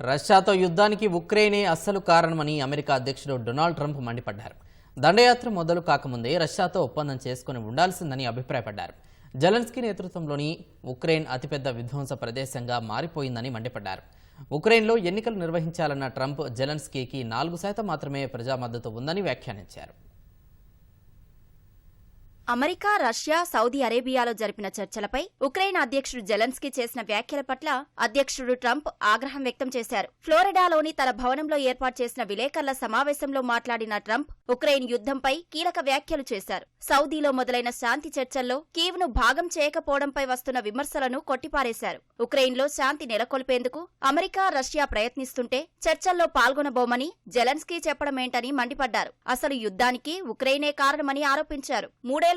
రష్యాతో యుద్ధానికి ఉక్రెయినే అస్సలు కారణమని అమెరికా అధ్యక్షుడు డొనాల్డ్ ట్రంప్ మండిపడ్డారు. దండయాత్ర మొదలు కాకముందే రష్యాతో ఒప్పందం చేసుకుని ఉండాల్సిందని అభిప్రాయపడ్డారు. జలన్స్కీ నేతృత్వంలోని ఉక్రెయిన్ అతిపెద్ద విధ్వంస ప్రదేశంగా మారిపోయిందని మండిపడ్డారు. ఉక్రెయిన్లో ఎన్నికలు నిర్వహించాలన్న ట్రంప్ జెలెన్స్కీకి నాలుగు శాతం మాత్రమే ప్రజా మద్దతు ఉందని వ్యాఖ్యానించారు. అమెరికా రష్యా సౌదీ అరేబియాలో జరిపిన చర్చలపై ఉక్రెయిన్ అధ్యక్షుడు జెలెన్స్కీ చేసిన వ్యాఖ్యల పట్ల అధ్యక్షుడు ట్రంప్ ఆగ్రహం వ్యక్తం చేశారు. ఫ్లోరిడాలోని తన భవనంలో ఏర్పాటు చేసిన విలేకరుల సమావేశంలో మాట్లాడిన ట్రంప్ ఉక్రెయిన్ యుద్ధంపై కీలక వ్యాఖ్యలు చేశారు. సౌదీలో మొదలైన శాంతి చర్చల్లో కీవ్ను భాగం చేయకపోవడంపై వస్తున్న విమర్శలను కొట్టిపారేశారు. ఉక్రెయిన్లో శాంతి నెలకొల్పేందుకు అమెరికా రష్యా ప్రయత్నిస్తుంటే చర్చల్లో పాల్గొనబోమని జెలెన్స్కీ చెప్పడమేంటని మండిపడ్డారు. అసలు యుద్ధానికి ఉక్రెయినే కారణమని ఆరోపించారు.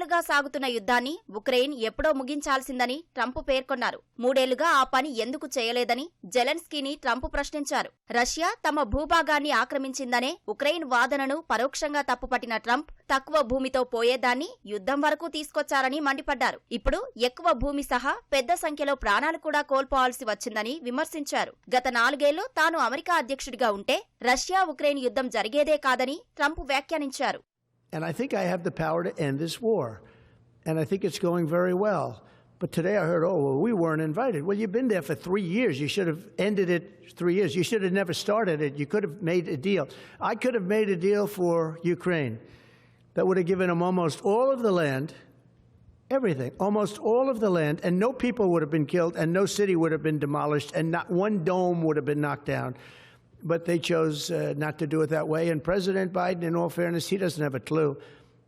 మూడేళ్ళుగా సాగుతున్న యుద్ధాన్ని ఉక్రెయిన్ ఎప్పుడో ముగించాల్సిందని ట్రంప్ పేర్కొన్నారు. మూడేళ్ళుగా ఆ పని ఎందుకు చేయలేదని జెలెన్స్కీని ట్రంప్ ప్రశ్నించారు. రష్యా తమ భూభాగాన్ని ఆక్రమించిందనే ఉక్రెయిన్ వాదనను పరోక్షంగా తప్పుపట్టిన ట్రంప్ తక్కువ భూమితో పోయేదాన్ని యుద్ధం వరకు తీసుకొచ్చారని మండిపడ్డారు. ఇప్పుడు ఎక్కువ భూమి సహా పెద్ద సంఖ్యలో ప్రాణాలు కూడా కోల్పోవాల్సి వచ్చిందని విమర్శించారు. గత నాలుగేళ్ళు తాను అమెరికా అధ్యక్షుడిగా ఉంటే రష్యా ఉక్రెయిన్ యుద్ధం జరిగేదే కాదని ట్రంప్ వ్యాఖ్యానించారు. And I think I have the power to end this war. And I think it's going very well. But today I heard, oh, well, we weren't invited. Well, you've been there for three years. You should have ended it three years. You should have never started it. You could have made a deal. I could have made a deal for Ukraine that would have given them almost all of the land, everything, almost all of the land, and no people would have been killed, and no city would have been demolished, and not one dome would have been knocked down. But they chose uh, not to do it that way. And President Biden, in all fairness, he doesn't have a clue.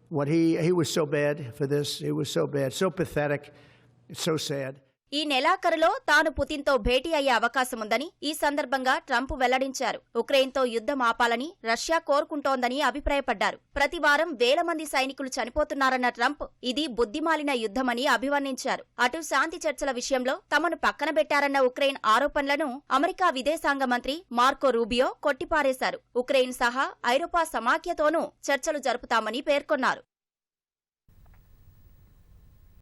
What he, he was so bad for this. He was so bad, so pathetic, so sad. ఈ నెలాఖరులో తాను పుతిన్తో భేటీ అయ్యే అవకాశముందని ఈ సందర్భంగా Trump వెల్లడించారు. ఉక్రెయిన్తో యుద్ధం ఆపాలని Russia కోరుకుంటోందని అభిప్రాయపడ్డారు. ప్రతి వారం వేల మంది సైనికులు చనిపోతున్నారన్న ట్రంప్ ఇది బుద్ధిమాలిన యుద్ధమని అభివర్ణించారు. అటు శాంతి చర్చల విషయంలో తమను పక్కన పెట్టారన్న ఉక్రెయిన్ ఆరోపణలను అమెరికా విదేశాంగ మంత్రి మార్కో రూబియో కొట్టిపారేశారు. ఉక్రెయిన్ సహా ఐరోపా సమాఖ్యతోనూ చర్చలు జరుపుతామని పేర్కొన్నారు.